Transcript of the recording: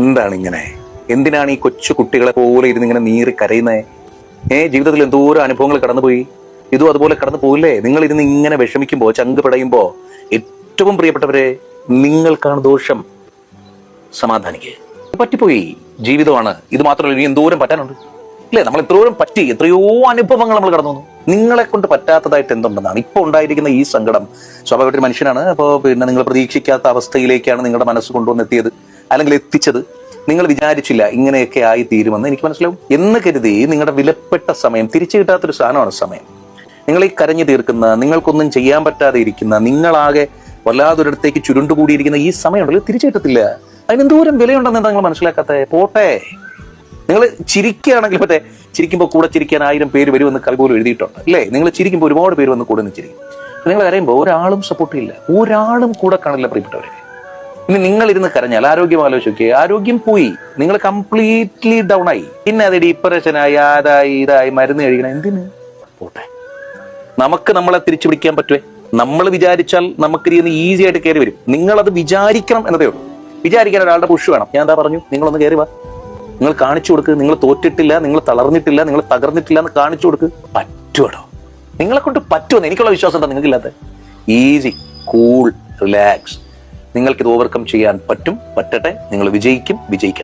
എന്താണ് ഇങ്ങനെ എന്തിനാണ് ഈ കൊച്ചു കുട്ടികളെ പോലെ ഇരുന്ന് ഇങ്ങനെ നീറി കരയുന്നത് ഏ ജീവിതത്തിൽ എന്തോരം അനുഭവങ്ങൾ കടന്നുപോയി. ഇതും അതുപോലെ കടന്നു പോയില്ലേ നിങ്ങൾ ഇരുന്ന് ഇങ്ങനെ വിഷമിക്കുമ്പോ ചങ്ക് പിടയുമ്പോ ഏറ്റവും പ്രിയപ്പെട്ടവരെ നിങ്ങൾക്കാണ് ദോഷം. സമാധാനിക്കുക പറ്റിപ്പോയി. ജീവിതമാണ്. ഇത് മാത്രമല്ല ഇനി എന്തോരം പറ്റാനുണ്ട്? ഇല്ലേ നമ്മൾ എത്രയോരം പറ്റി എത്രയോ അനുഭവങ്ങൾ നമ്മൾ കടന്നു നിങ്ങളെ കൊണ്ട് പറ്റാത്തതായിട്ട് എന്തുണ്ടെന്നാണ്? ഇപ്പൊ ഉണ്ടായിരിക്കുന്ന ഈ സങ്കടം. സ്വാഭാവികമായിട്ട് മനുഷ്യനാണ്. അപ്പോൾ പിന്നെ നിങ്ങൾ പ്രതീക്ഷിക്കാത്ത അവസ്ഥയിലേക്കാണ് നിങ്ങളുടെ മനസ്സ് കൊണ്ടുവന്നെത്തിയത്. അല്ലെങ്കിൽ എത്തിച്ചത് നിങ്ങൾ വിചാരിച്ചില്ല ഇങ്ങനെയൊക്കെ ആയി തീരുമെന്ന് എനിക്ക് മനസ്സിലാവും. എന്ന് കരുതി നിങ്ങളുടെ വിലപ്പെട്ട സമയം തിരിച്ചു കിട്ടാത്തൊരു സാധനമാണ് സമയം. നിങ്ങൾ ഈ കരഞ്ഞു തീർക്കുന്ന നിങ്ങൾക്കൊന്നും ചെയ്യാൻ പറ്റാതെ ഇരിക്കുന്ന നിങ്ങളാകെ വല്ലാതൊരിടത്തേക്ക് ചുരുണ്ടുകൂടിയിരിക്കുന്ന ഈ സമയമുണ്ടല്ലോ തിരിച്ചു കിട്ടത്തില്ല. അതിന് എന്തോരം വിലയുണ്ടെന്ന് നിങ്ങൾ മനസ്സിലാക്കാത്ത? പോട്ടെ. നിങ്ങൾ ചിരിക്കുകയാണെങ്കിൽ മറ്റേ ചിരിക്കുമ്പോൾ കൂടെ ചിരിക്കാൻ ആയിരം പേര് വരുമെന്ന് കവി പോലും എഴുതിയിട്ടുണ്ട് അല്ലേ? നിങ്ങൾ ചിരിക്കുമ്പോൾ ഒരുപാട് പേര് വന്ന് കൂടെ നിന്ന് ചിരിക്കും. നിങ്ങൾ കരയുമ്പോൾ ഒരാളും സപ്പോർട്ട് ചെയ്യില്ല ഒരാളും കൂടെ കാണില്ല പ്രിയപ്പെട്ടവരെ. ഇനി നിങ്ങൾ ഇരുന്ന് കരഞ്ഞാൽ ആരോഗ്യം ആലോചിക്കുക ആരോഗ്യം പോയി. നിങ്ങൾ കംപ്ലീറ്റ്ലി ഡൗൺ ആയി. പിന്നെ അത് ഡിപ്രഷനായി അതായി ഇതായി മരുന്ന് കഴിക്കണം എന്തിന്? പോട്ടെ. നമുക്ക് നമ്മളെ തിരിച്ചു പിടിക്കാൻ പറ്റുമേ നമ്മൾ വിചാരിച്ചാൽ നമുക്ക് ഇരുന്ന് ഈസി ആയിട്ട് കയറി വരും. നിങ്ങൾ അത് വിചാരിക്കണം എന്നതേ ഉള്ളൂ. വിചാരിക്കാൻ ഒരാളുടെ പുഷ് വേണം. ഞാൻ എന്താ പറഞ്ഞു? നിങ്ങളൊന്ന് കയറി വാ. നിങ്ങൾ കാണിച്ചു കൊടുക്ക്. നിങ്ങൾ തോറ്റിട്ടില്ല നിങ്ങൾ തളർന്നിട്ടില്ല നിങ്ങൾ തകർന്നിട്ടില്ല എന്ന് കാണിച്ചു കൊടുക്ക്. പറ്റുമോ നിങ്ങളെ കൊണ്ട് പറ്റുമെന്ന് എനിക്കുള്ള വിശ്വാസം എന്താ നിങ്ങൾക്കില്ലാത്ത? ഈസി കൂൾ റിലാക്സ് നിങ്ങൾക്കിത് ഓവർകം ചെയ്യാൻ പറ്റും പറ്റട്ടെ നിങ്ങൾ വിജയിക്കും വിജയിക്കും